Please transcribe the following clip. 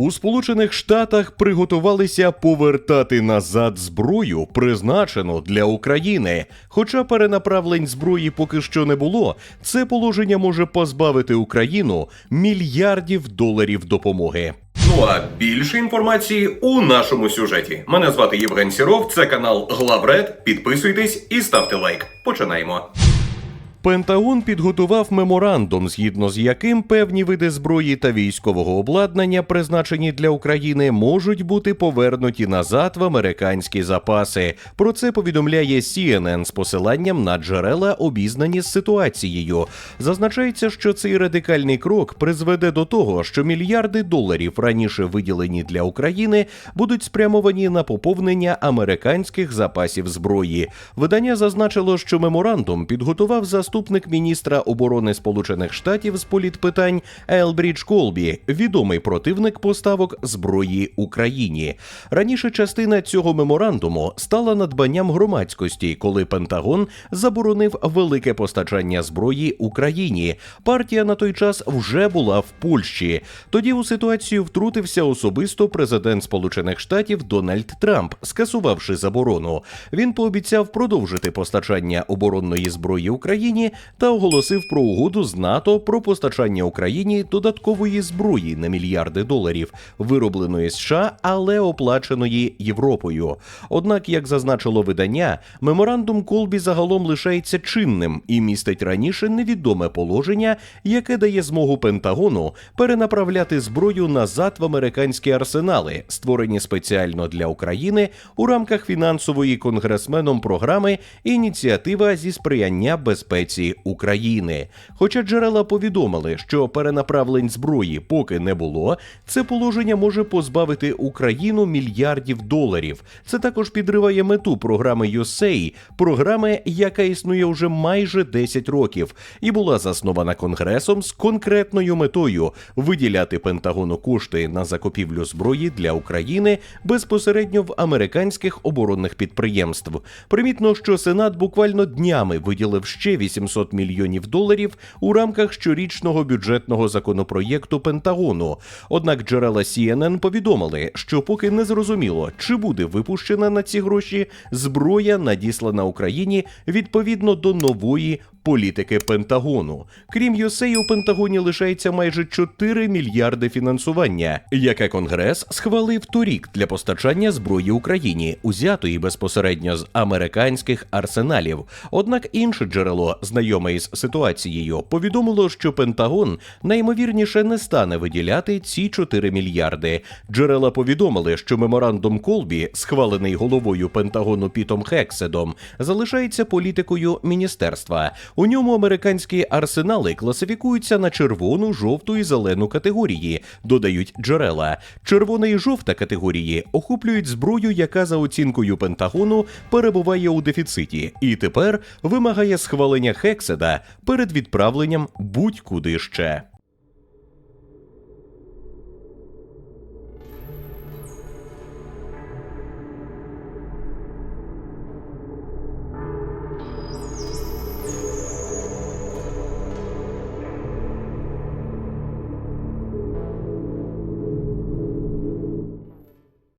У Сполучених Штатах приготувалися повертати назад зброю, призначену для України. Хоча перенаправлень зброї поки що не було, це положення може позбавити Україну мільярдів доларів допомоги. Ну а більше інформації у нашому сюжеті. Мене звати Євген Сіров, це канал Главред. Підписуйтесь і ставте лайк. Починаємо. Пентагон підготував меморандум, згідно з яким певні види зброї та військового обладнання, призначені для України, можуть бути повернуті назад в американські запаси. Про це повідомляє CNN з посиланням на джерела, обізнані з ситуацією. Зазначається, що цей радикальний крок призведе до того, що мільярди доларів раніше виділені для України будуть спрямовані на поповнення американських запасів зброї. Видання зазначило, що меморандум підготував заступник міністра оборони Сполучених Штатів з політпитань Елбрідж Колбі, відомий противник поставок зброї Україні. Раніше частина цього меморандуму стала надбанням громадськості, коли Пентагон заборонив велике постачання зброї Україні. Партія на той час вже була в Польщі. Тоді у ситуацію втрутився особисто президент Сполучених Штатів Дональд Трамп, скасувавши заборону. Він пообіцяв продовжити постачання оборонної зброї Україні та оголосив про угоду з НАТО про постачання Україні додаткової зброї на мільярди доларів, виробленої США, але оплаченої Європою. Однак, як зазначило видання, меморандум Колбі загалом лишається чинним і містить раніше невідоме положення, яке дає змогу Пентагону перенаправляти зброю назад в американські арсенали, створені спеціально для України у рамках фінансової конгресменом програми Ініціатива зі сприяння безпеці України. Хоча джерела повідомили, що перенаправлень зброї поки не було, це положення може позбавити Україну мільярдів доларів. Це також підриває мету програми USAID, програми, яка існує вже майже 10 років, і була заснована конгресом з конкретною метою виділяти Пентагону кошти на закупівлю зброї для України безпосередньо в американських оборонних підприємств. Примітно, що Сенат буквально днями виділив ще 800 мільйонів доларів у рамках щорічного бюджетного законопроєкту Пентагону. Однак джерела CNN повідомили, що поки не зрозуміло, чи буде випущена на ці гроші зброя, надіслана Україні відповідно до нової політики Пентагону. Крім USAID, у Пентагоні лишається майже 4 мільярди фінансування, яке Конгрес схвалив торік для постачання зброї Україні, узятої безпосередньо з американських арсеналів. Однак інше джерело, знайоме із ситуацією, повідомило, що Пентагон найімовірніше не стане виділяти ці 4 мільярди. Джерела повідомили, що меморандум Колбі, схвалений головою Пентагону Пітом Хекседом, залишається політикою міністерства. У ньому американські арсенали класифікуються на червону, жовту і зелену категорії, додають джерела. Червона і жовта категорії охоплюють зброю, яка за оцінкою Пентагону перебуває у дефіциті, і тепер вимагає схвалення Хекседа перед відправленням будь-куди ще.